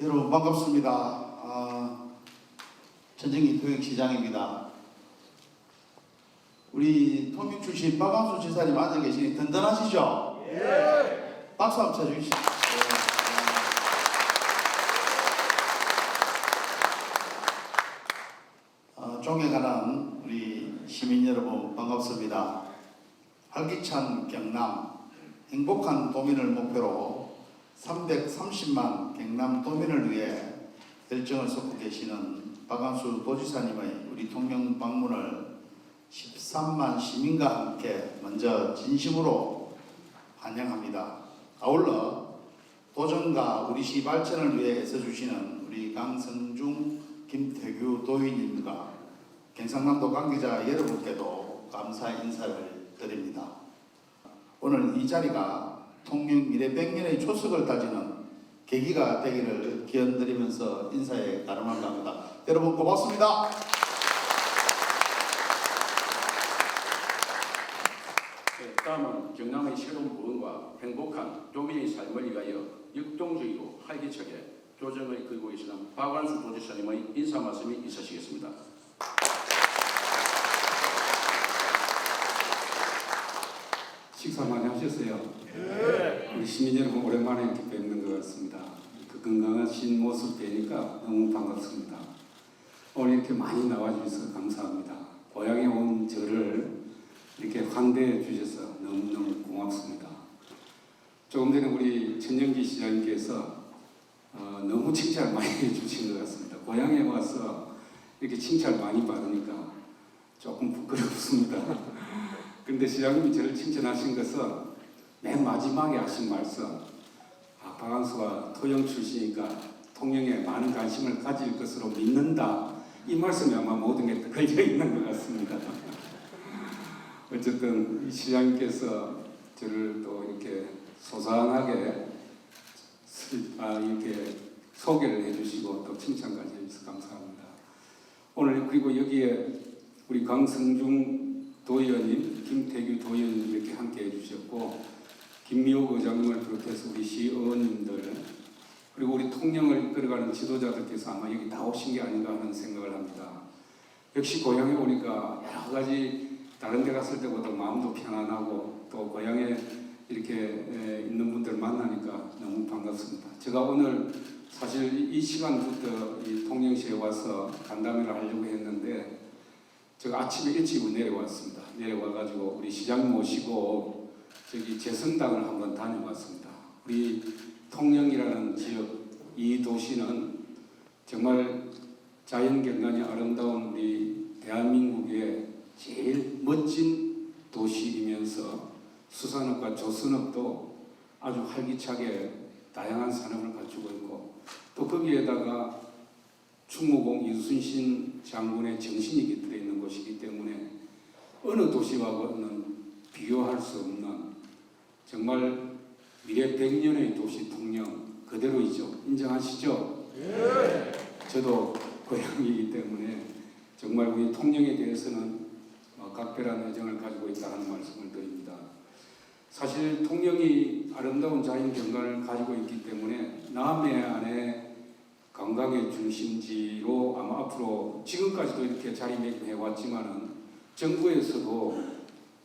여러분 반갑습니다. 아, 전정기 교육시장입니다. 우리 통역 출신 박광수 지사님 앉아 계시니 든든하시죠? 예. 박수 한번 쳐주시죠. 어, 존경하는 우리 시민 여러분 반갑습니다. 활기찬 경남 행복한 도민을 목표로 330만 경남 도민을 위해 열정을 쏟고 계시는 박한수 도지사님의 우리 통영 방문을 13만 시민과 함께 먼저 진심으로 환영합니다. 아울러 도정과 우리 시 발전을 위해 애써주시는 우리 강성중, 김태규 도의님과 경상남도 관계자 여러분께도 감사 인사를 드립니다. 오늘 이 자리가 통영 미래 100년의 초석을 다지는 계기가 되기를 기원드리면서 인사에 가름한가 합니다. 여러분 고맙습니다. 네, 다음은 경남의 새로운 부흥과 행복한 도민의 삶을 위하여 역동적이고 활기차게 조정을 끌고 계시는 박완수 도지사님의 인사 말씀이 있으시겠습니다. 식사 많이 하셨어요? 우리 시민 여러분 오랜만에 이렇게 뵙는 것 같습니다. 그 건강하신 모습 뵈니까 너무 반갑습니다. 오늘 이렇게 많이 나와주셔서 감사합니다. 고향에 온 저를 이렇게 환대해 주셔서 너무너무 고맙습니다. 조금 전에 우리 천영기 시장님께서 어, 너무 칭찬 많이 해주신 것 같습니다. 고향에 와서 이렇게 칭찬 많이 받으니까 조금 부끄럽습니다. 근데 시장님이 저를 칭찬하신 것은 맨 마지막에 하신 말씀 아, 박한수가 토영 출신이니까 통영에 많은 관심을 가질 것으로 믿는다. 이 말씀이 아마 모든 게 걸려 있는 것 같습니다. 어쨌든 이 시장님께서 저를 또 이렇게 소상하게 스- 아, 이렇게 소개를 해주시고 또 칭찬까지 해주셔서 감사합니다. 오늘 그리고 여기에 우리 강성중 도의원님, 김태규 도의원님 이렇게 함께 해주셨고 김미호 의장님을 비롯해서 우리 시의원님들 그리고 우리 통영을 이끌어가는 지도자들께서 아마 여기 다 오신 게 아닌가 하는 생각을 합니다. 역시 고향에 오니까 여러 가지 다른 데 갔을 때보다 마음도 편안하고 또 고향에 이렇게 에, 있는 분들 만나니까 너무 반갑습니다. 제가 오늘 사실 이 시간부터 이 통영시에 와서 간담회를 하려고 했는데 제가 아침에 일찍 내려왔습니다. 내려와가지고 우리 시장 모시고 저기 재성당을 한번 다녀왔습니다. 우리 통영이라는 지역 이 도시는 정말 자연경관이 아름다운 우리 대한민국의 제일 멋진 도시이면서 수산업과 조선업도 아주 활기차게 다양한 산업을 갖추고 있고 또 거기에다가 충무공 이순신 장군의 정신이 깃들어 있는 곳이기 때문에 어느 도시와는 비교할 수 없는 정말 미래 100년의 도시 통영 그대로이죠. 인정하시죠? 저도 고향이기 때문에 정말 우리 통영에 대해서는 어, 각별한 애정을 가지고 있다는 말씀을 드립니다. 사실 통영이 아름다운 자연 경관을 가지고 있기 때문에 남해 안에 관광의 중심지로 아마 앞으로 지금까지도 이렇게 자리매김해 왔지만은 정부에서도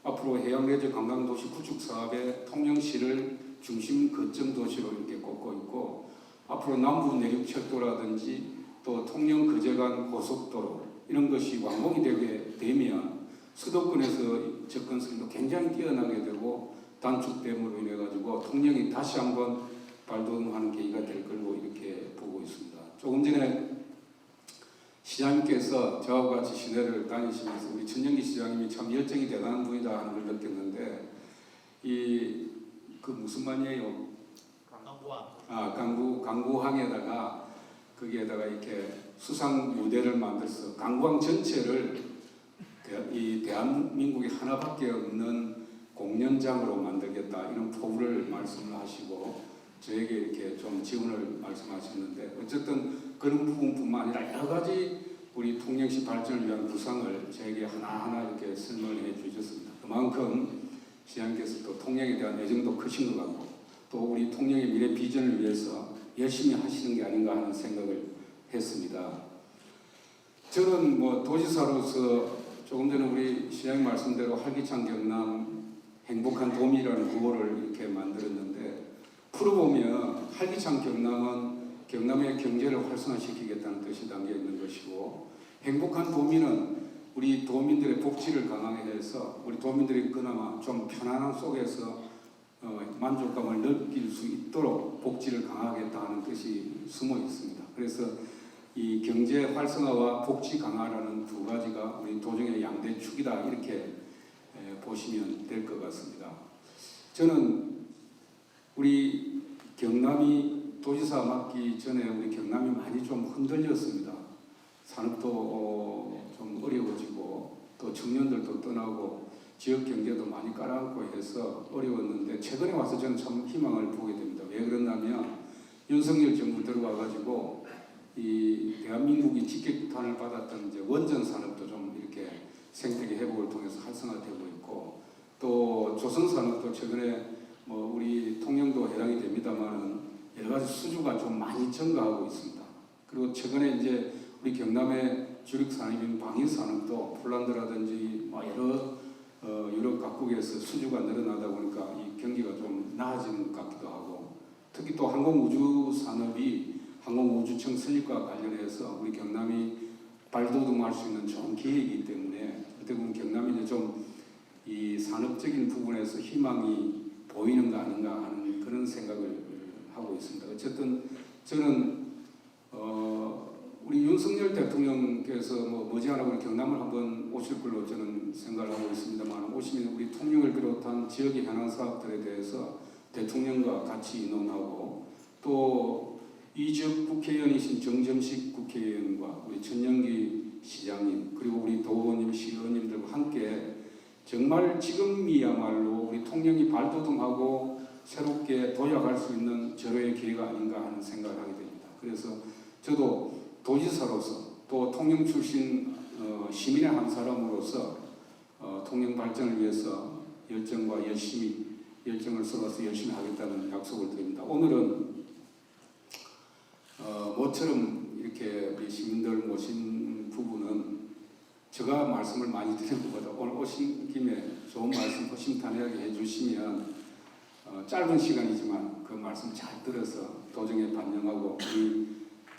앞으로 해양레저 관광도시 구축 사업에 통영시를 중심 거점 도시로 이렇게 꼽고 있고 앞으로 남부 내륙 철도라든지 또 통영 거제간 고속도로 이런 것이 완공이 되게 되면 수도권에서 접근성도 굉장히 뛰어나게 되고 단축됨으로 인해 가지고 통영이 다시 한번 발돋움하는 계기가 될 걸로 이렇게 보고 있습니다. 조금 전에 시장님께서 저와 같이 시내를 다니시면서 우리 천영기 시장님이 참 열정이 대단한 분이다 하는 걸 느꼈는데 이 그 무슨 말이에요? 아 강구 강구항에다가 거기에다가 이렇게 수상 무대를 만들어서 강구항 전체를 대, 이 대한민국에 하나밖에 없는 공연장으로 만들겠다 이런 포부를 말씀을 하시고 저에게 이렇게 좀 지원을 말씀하셨는데 어쨌든 그런 부분뿐만 아니라 여러 가지 우리 통영시 발전을 위한 구상을 저에게 하나하나 이렇게 설명을 해 주셨습니다. 그만큼 시장님께서 또 통영에 대한 애정도 크신 것 같고 또 우리 통영의 미래 비전을 위해서 열심히 하시는 게 아닌가 하는 생각을 했습니다. 저는 뭐 도지사로서 조금 전에 우리 시장 말씀대로 활기찬 경남 행복한 도민이라는 구호를 이렇게 만들었는데 풀어보면 활기찬 경남은 경남의 경제를 활성화시키겠다는 뜻이 담겨 있는 것이고 행복한 도민은 우리 도민들의 복지를 강하게 해서 우리 도민들이 그나마 좀 편안함 속에서 어, 만족감을 느낄 수 있도록 복지를 강화하겠다는 뜻이 숨어 있습니다. 그래서 이 경제 활성화와 복지 강화라는 두 가지가 우리 도정의 양대 축이다 이렇게 에, 보시면 될 것 같습니다. 저는 우리 경남이 도지사 맡기 전에 우리 경남이 많이 좀 흔들렸습니다. 산업도 어, 좀 어려워지고 또 청년들도 떠나고 지역 경제도 많이 깔아앉고 해서 어려웠는데 최근에 와서 저는 참 희망을 보게 됩니다. 왜 그러냐면 윤석열 정부 들어와가지고 이 대한민국이 직격탄을 받았던 이제 원전 산업도 좀 이렇게 생태계 회복을 통해서 활성화되고 있고 또 조선 산업도 최근에 뭐 우리 통영도 해당이 됩니다만은 여러 가지 수주가 좀 많이 증가하고 있습니다. 그리고 최근에 이제 우리 경남의 주력 산업인 방위 산업도 폴란드라든지 뭐 여러 어, 유럽 각국에서 수주가 늘어나다 보니까 이 경기가 좀 나아지는 것 같기도 하고 특히 또 항공우주 산업이 항공우주청 설립과 관련해서 우리 경남이 발돋움할 수 있는 좋은 기회이기 때문에 어떻게 보면 경남이 이제 좀 이 산업적인 부분에서 희망이 보이는가 아닌가 하는 그런 생각을 하고 있습니다. 어쨌든 저는 어 우리 윤석열 대통령께서 뭐 머지않아 경남을 한번 오실 걸로 저는 생각을 하고 있습니다만 오시면 우리 통영을 비롯한 지역의 현안 사업들에 대해서 대통령과 같이 의논하고 또 이적 국회의원이신 정점식 국회의원과 우리 천영기 시장님 그리고 우리 도의원님 시의원님들과 함께 정말 지금이야말로 우리 통영이 발돋움하고 새롭게 도약할 수 있는 절호의 기회가 아닌가 하는 생각을 하게 됩니다. 그래서 저도 도지사로서 또 통영 출신 어, 시민의 한 사람으로서 어, 통영 발전을 위해서 열정과 열심히 열정을 쏟아서 열심히 하겠다는 약속을 드립니다. 오늘은 어, 모처럼 이렇게 우리 시민들 모신 부분은 제가 말씀을 많이 드리는 것보다 오늘 오신 김에 좋은 말씀 허심탄회하게 해주시면 어, 짧은 시간이지만 그 말씀 잘 들어서 도정에 반영하고 우리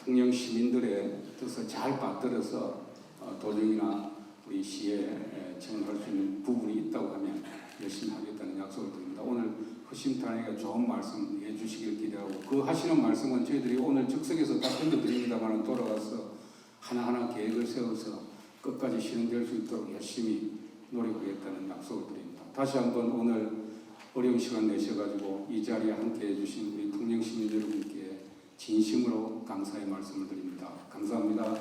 통영 시민들의 뜻을 잘 받들어서 어, 도정이나 우리 시에 청할 수 있는 부분이 있다고 하면 열심히 하겠다는 약속을 드립니다. 오늘 허심탄회하게 좋은 말씀 해주시길 기대하고 그 하시는 말씀은 저희들이 오늘 즉석에서 답변 드립니다만 돌아가서 하나하나 계획을 세워서 끝까지 실현될 수 있도록 열심히 노력하겠다는 약속을 드립니다. 다시 한번 오늘 어려운 시간 내셔가지고 이 자리에 함께 해주신 우리 통영 시민 여러분께 진심으로 감사의 말씀을 드립니다. 감사합니다.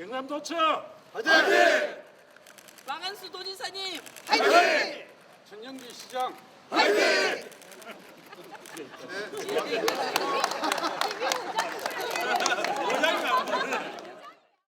경남도청 화이팅! 망한수 도지사님 화이팅! 전영기 시장 화이팅! 원장님